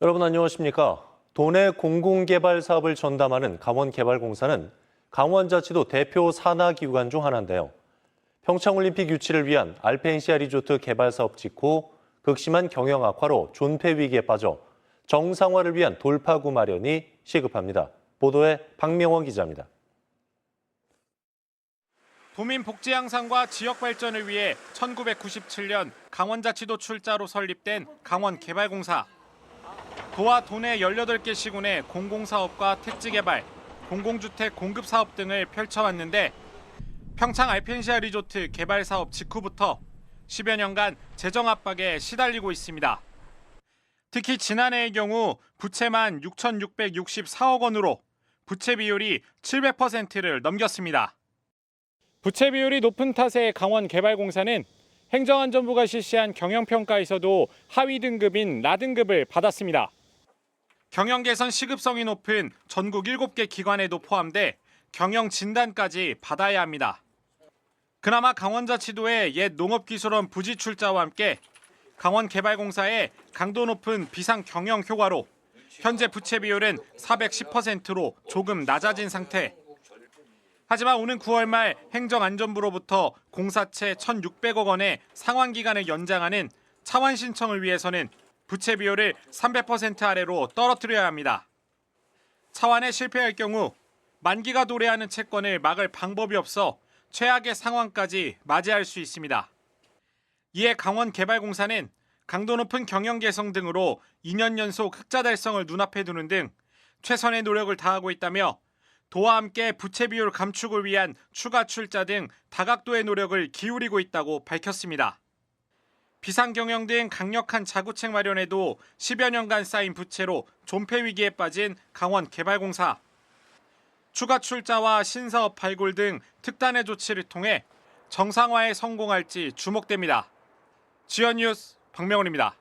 여러분 안녕하십니까? 도내 공공개발 사업을 전담하는 강원개발공사는 강원자치도 대표 산하기관 중 하나인데요. 평창올림픽 유치를 위한 알펜시아 리조트 개발 사업 직후 극심한 경영 악화로 존폐 위기에 빠져 정상화를 위한 돌파구 마련이 시급합니다. 보도에 박명원 기자입니다. 도민 복지 향상과 지역 발전을 위해 1997년 강원자치도 출자로 설립된 강원개발공사. 도와 도내 18개 시군의 공공사업과 택지개발, 공공주택 공급 사업 등을 펼쳐왔는데 평창 알펜시아 리조트 개발 사업 직후부터 10여 년간 재정 압박에 시달리고 있습니다. 특히 지난해의 경우 부채만 6,664억 원으로 부채 비율이 700%를 넘겼습니다. 부채 비율이 높은 탓에 강원개발공사는 행정안전부가 실시한 경영평가에서도 하위 등급인 나등급을 받았습니다. 경영 개선 시급성이 높은 전국 7개 기관에도 포함돼 경영 진단까지 받아야 합니다. 그나마 강원자치도의 옛 농업기술원 부지 출자와 함께 강원개발공사의 강도 높은 비상 경영 효과로 현재 부채 비율은 410%로 조금 낮아진 상태. 하지만 오는 9월 말 행정안전부로부터 공사채 1,600억 원의 상환 기간을 연장하는 차환 신청을 위해서는 부채 비율을 300% 아래로 떨어뜨려야 합니다. 차환에 실패할 경우 만기가 도래하는 채권을 막을 방법이 없어 최악의 상황까지 맞이할 수 있습니다. 이에 강원개발공사는 강도 높은 경영 개선 등으로 2년 연속 흑자 달성을 눈앞에 두는 등 최선의 노력을 다하고 있다며 도와 함께 부채 비율 감축을 위한 추가 출자 등 다각도의 노력을 기울이고 있다고 밝혔습니다. 비상경영 등 강력한 자구책 마련에도 10여 년간 쌓인 부채로 존폐 위기에 빠진 강원개발공사. 추가 출자와 신사업 발굴 등 특단의 조치를 통해 정상화에 성공할지 주목됩니다. 지연 뉴스 박명훈입니다.